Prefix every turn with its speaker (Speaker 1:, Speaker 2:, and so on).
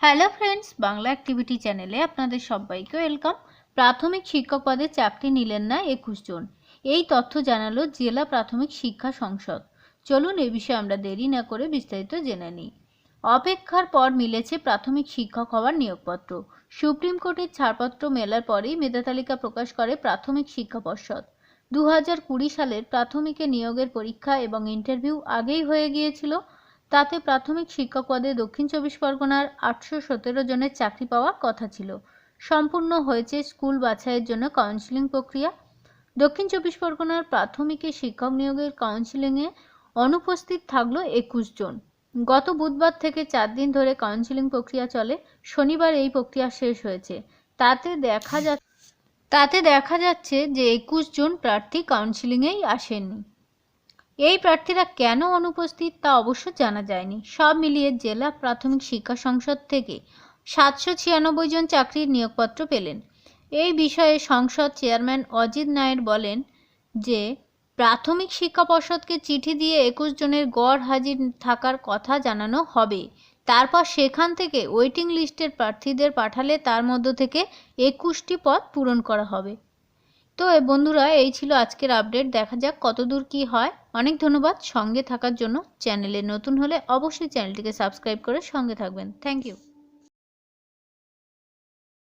Speaker 1: Hello friends Bangla activity চ্যানেলে আপনাদের সবাইকে ওয়েলকাম প্রাথমিক শিক্ষক পদে চাকরি নিলেন না একুশ জন। এই তথ্য জানালো জেলা প্রাথমিক শিক্ষা সংসদ। চলুন এ বিষয়ে আমরা দেরি না করে বিস্তারিত জেনে নিই। অপেক্ষার পর মিলেছে প্রাথমিক শিক্ষক হওয়ার নিয়োগপত্র। সুপ্রিম কোর্টের ছাড়পত্র মেলার পরেই মেধা তালিকা প্রকাশ করে প্রাথমিক শিক্ষা পর্ষদ। দু হাজার কুড়ি সালের প্রাথমিকে নিয়োগের পরীক্ষা এবং ইন্টারভিউ আগেই হয়ে গিয়েছিল। তাতে প্রাথমিক শিক্ষক পদে দক্ষিণ চব্বিশ পরগনার আটশো সতেরো জনের চাকরি পাওয়ার কথা ছিল। সম্পূর্ণ হয়েছে স্কুল বাছাইয়ের জন্য কাউন্সিলিং প্রক্রিয়া। দক্ষিণ চব্বিশ পরগনার প্রাথমিকে শিক্ষক নিয়োগের কাউন্সিলিংয়ে অনুপস্থিত থাকল একুশ জন। গত বুধবার থেকে চার দিন ধরে কাউন্সিলিং প্রক্রিয়া চলে। শনিবার এই প্রক্রিয়া শেষ হয়েছে। তাতে দেখা যা তাতে দেখা যাচ্ছে যে একুশ জন প্রার্থী কাউন্সিলিংয়েই আসেননি। এই প্রার্থীরা কেন অনুপস্থিত তা অবশ্য জানা যায়নি। সব মিলিয়ে জেলা প্রাথমিক শিক্ষা সংসদ থেকে সাতশো ছিয়ানব্বই জন চাকরির নিয়োগপত্র পেলেন। এই বিষয়ে সংসদ চেয়ারম্যান অজিত নায়ের বলেন যে, প্রাথমিক শিক্ষা পর্ষদকে চিঠি দিয়ে একুশ জনের গড় হাজির থাকার কথা জানানো হবে। তারপর সেখান থেকে ওয়েটিং লিস্টের প্রার্থীদের পাঠালে তার মধ্য থেকে একুশটি পদ পূরণ করা হবে। তো বন্ধুরা, এই ছিল আজকের আপডেট দেখা যাক কত দূর কি হয়। অনেক ধন্যবাদ সঙ্গে থাকার জন্য। চ্যানেলে নতুন হলে অবশ্যই চ্যানেলটিকে সাবস্ক্রাইব করে সঙ্গে থাকবেন। Thank you